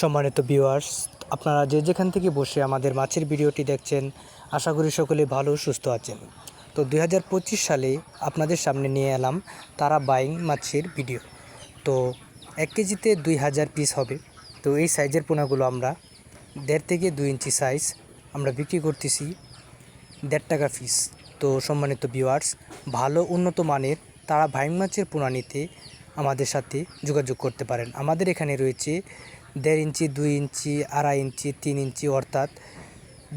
সম্মানিত ভিউয়ার্স আপনারা যে যেখান থেকে বসে আমাদের মাছের ভিডিওটি দেখছেন, আশা করি সকলে ভালো, সুস্থ আছেন। তো দু হাজার পঁচিশ সালে আপনাদের সামনে নিয়ে এলাম তারা বাইং মাছের ভিডিও তো এক কেজিতে দুই হাজার পিস হবে। তো এই সাইজের পোনাগুলো আমরা দেড় থেকে দুই ইঞ্চি সাইজ আমরা বিক্রি করতেছি দেড় টাকা পিস তো সম্মানিত ভিউয়ার্স ভালো, উন্নত মানের তারা ভাইং মাছের পোনা নিতে আমাদের সাথে যোগাযোগ করতে পারেন। আমাদের এখানে রয়েছে দেড় ইঞ্চি, দুই ইঞ্চি, আড়াই ইঞ্চি, তিন ইঞ্চি অর্থাৎ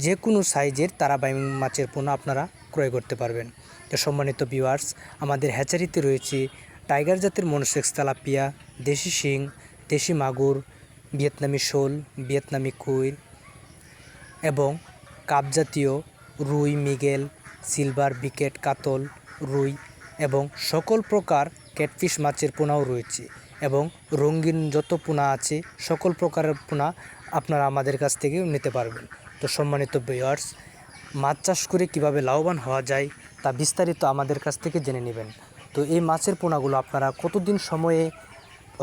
যে কোনো সাইজের তারা বাইম মাছের পোনা আপনারা ক্রয় করতে পারবেন। তো সম্মানিত ভিউয়ার্স আমাদের হ্যাচারিতে রয়েছে টাইগার জাতের মনসেক্স তালাপিয়া, দেশি শিং, দেশি মাগুর, ভিয়েতনামি শোল, ভিয়েতনামি কুইল এবং কাপ জাতীয় রুই, মিগেল, সিলভার, বিকেট, কাতল, রুই এবং সকল প্রকার ক্যাটফিশ মাছের পোনাও রয়েছে। এবং রঙিন যত পোনা আছে, সকল প্রকারের পোনা আপনারা আমাদের কাছ থেকে নিতে পারবেন। তো সম্মানিত ভিউয়ার্স মাছ চাষ করে কীভাবে লাভবান হওয়া যায়, তা বিস্তারিত আমাদের কাছ থেকে জেনে নেবেন। তো এই মাছের পোনাগুলো আপনারা কতদিন সময়ে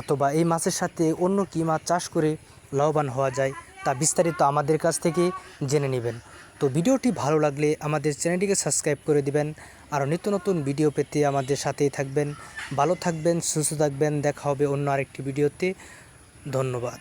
অথবা এই মাছের সাথে অন্য কী মাছ চাষ করে লাভবান হওয়া যায়, তা বিস্তারিত আমাদের কাছ থেকে জেনে নেবেন। তো ভিডিওটি ভালো লাগলে আমাদের চ্যানেলটিকে সাবস্ক্রাইব করে দিবেন আরও নিত্য নতুন ভিডিও পেতে আমাদের সাথেই থাকবেন। ভালো থাকবেন, সুস্থ থাকবেন। দেখা হবে অন্য আরেকটি ভিডিওতে। ধন্যবাদ।